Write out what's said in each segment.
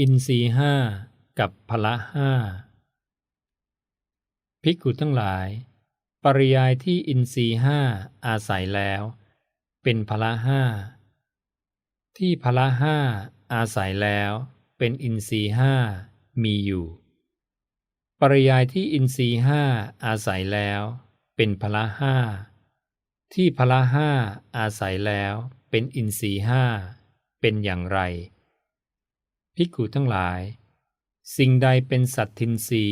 อินทรีห้ากับพละห้าภิกขุทั้งหลาย ปริยายที่อินทรีห้าอาศัยแล้ว เป็นพละห้าที่พละห้าอาศัยแล้วเป็นอินทรีห้ามีอยู่ ปริยายที่อินทรีห้าอาศัยแล้ว เป็นพละห้าที่พละห้าอาศัยแล้ว เป็นอินทรีห้าเป็นอย่างไร ภิกขุทั้งหลาย สิ่งใดเป็นสัตทินรี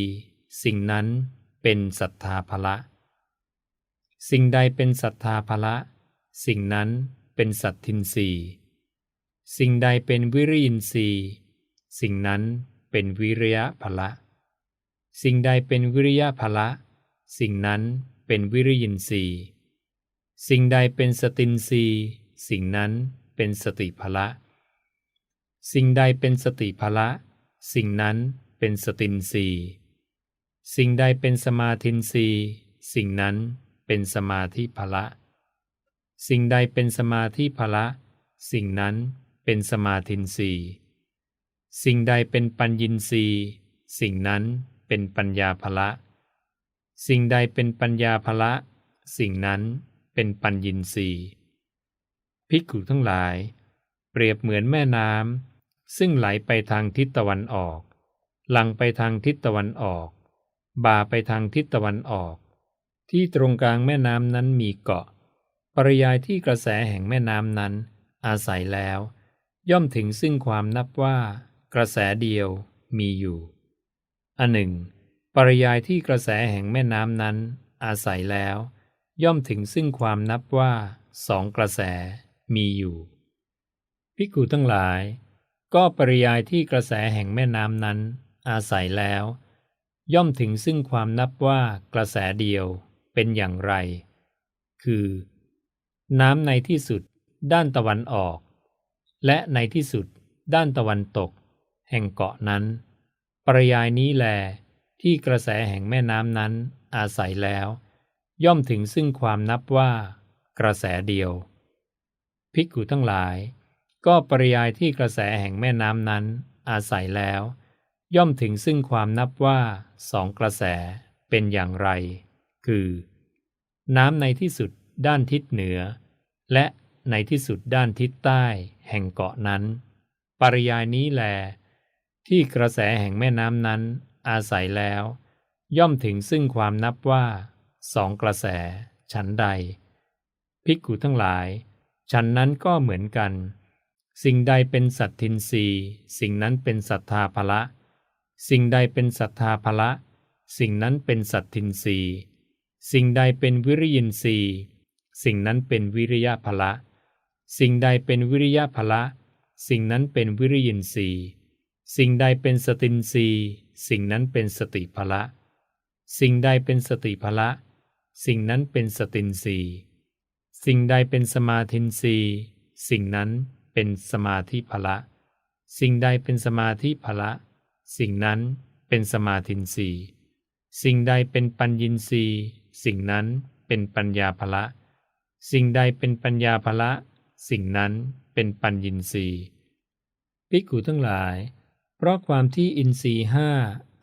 สิ่งนั้นเป็นศรัทธาภละ สิ่งใดเป็นศรัทธาภละ สิ่งนั้นเป็นสัตทินรีสิ่งใดเป็นวิริยินทรีย์สิ่งนั้นเป็นวิริยะภละ สิ่งใดเป็นวิริยะภละ สิ่งนั้นเป็นวิริยินทรีย์สิ่งใดเป็นสตินรีสิ่งนั้นเป็นสติภละ สิ่งใดเป็นสติภละ สิ่งนั้นเป็นสตินรีสิ่งใดเป็นสมาธินรีสิ่งนั้นเป็นสมาธิภละ สิ่งใดเป็นสมาธิภละ สิ่งนั้นเป็นสมาธินรีสิ่งใดเป็นปัญญินรีสิ่งนั้นเป็นปัญญาภละ สิ่งใดเป็นปัญญาภละ สิ่งนั้นเป็นปัญญินรีภิกขุทั้งหลาย เปรียบเหมือนแม่น้ำ ซึ่งไหลไปทางทิศตะวันออก หลังไปทางทิศตะวันออก บ่าไปทางทิศตะวันออก ที่ตรงกลางแม่น้ำนั้นมีเกาะ ปริยายที่กระแสแห่งแม่น้ำนั้น อาศัยแล้ว ย่อมถึงซึ่งความนับว่า กระแสเดียวมีอยู่ อันหนึ่ง ปริยายที่กระแสแห่งแม่น้ำนั้น อาศัยแล้ว ย่อมถึงซึ่งความนับว่าสองกระแสมีอยู่ ภิกขุทั้งหลาย ก็ปริยายที่กระแสแห่งแม่น้ำนั้น อาศัยแล้ว ย่อมถึงซึ่งความนับว่ากระแสเดียวเป็นอย่างไร คือ น้ำในที่สุดด้านตะวันออก และในที่สุดด้านตะวันตก แห่งเกาะนั้น ปริยายนี้แลที่กระแสแห่งแม่น้ำนั้นอาศัยแล้ว ย่อมถึงซึ่งความนับว่ากระแสเดียว ภิกขุทั้งหลาย ก็ปริยายที่กระแสแห่งแม่น้ำนั้นอาศัยแล้ว ย่อมถึงซึ่งความนับว่าสองกระแสเป็นอย่างไร คือ น้ำในที่สุดด้านทิศเหนือ และในที่สุดด้านทิศใต้แห่งเกาะนั้น ปริยายนี้แล ที่กระแสแห่งแม่น้ำนั้นอาศัยแล้ว ย่อมถึงซึ่งความนับว่าสองกระแส ฉันใด ภิกขุทั้งหลาย ฉันนั้นก็เหมือนกัน สิ่งใดเป็นสัตทินรีสิ่งนั้นเป็นศรัทธาภละ สิ่งใดเป็นศรัทธาภละ สิ่งนั้นเป็นสัตทินรีสิ่งใดเป็นวิริยินรีสิ่งนั้นเป็นวิริยะภละ สิ่งใดเป็นวิริยะภละ สิ่งนั้นเป็นวิริยินรีสิ่งใดเป็นสตินรีสิ่งนั้นเป็นสติภละ สิ่งใดเป็นสติภละ สิ่งนั้นเป็นสตินรีสิ่งใดเป็นสมาธินรีสิ่งนั้น เป็นสมาธิภละ สิ่งใดเป็นสมาธิภละ สิ่งนั้นเป็นสมาธินรีสิ่งใดเป็นปัญญินรีสิ่งนั้นเป็นปัญญาภละ สิ่งใดเป็นปัญญาภละ สิ่งนั้นเป็นปัญญินรีภิกขุทั้งหลาย เพราะความที่อินทรีห้า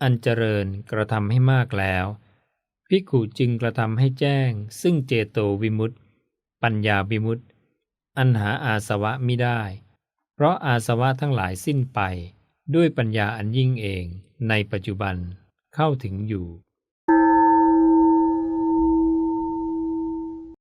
อันเจริญกระทำให้มากแล้วภิกขุจึงกระทำให้แจ้ง ซึ่งเจโตวิมุตติ ปัญญาบิมุตติ อันหาอาสวะมิได้ เพราะอาสวะทั้งหลายสิ้นไป ด้วยปัญญาอันยิ่งเองในปัจจุบันเข้าถึงอยู่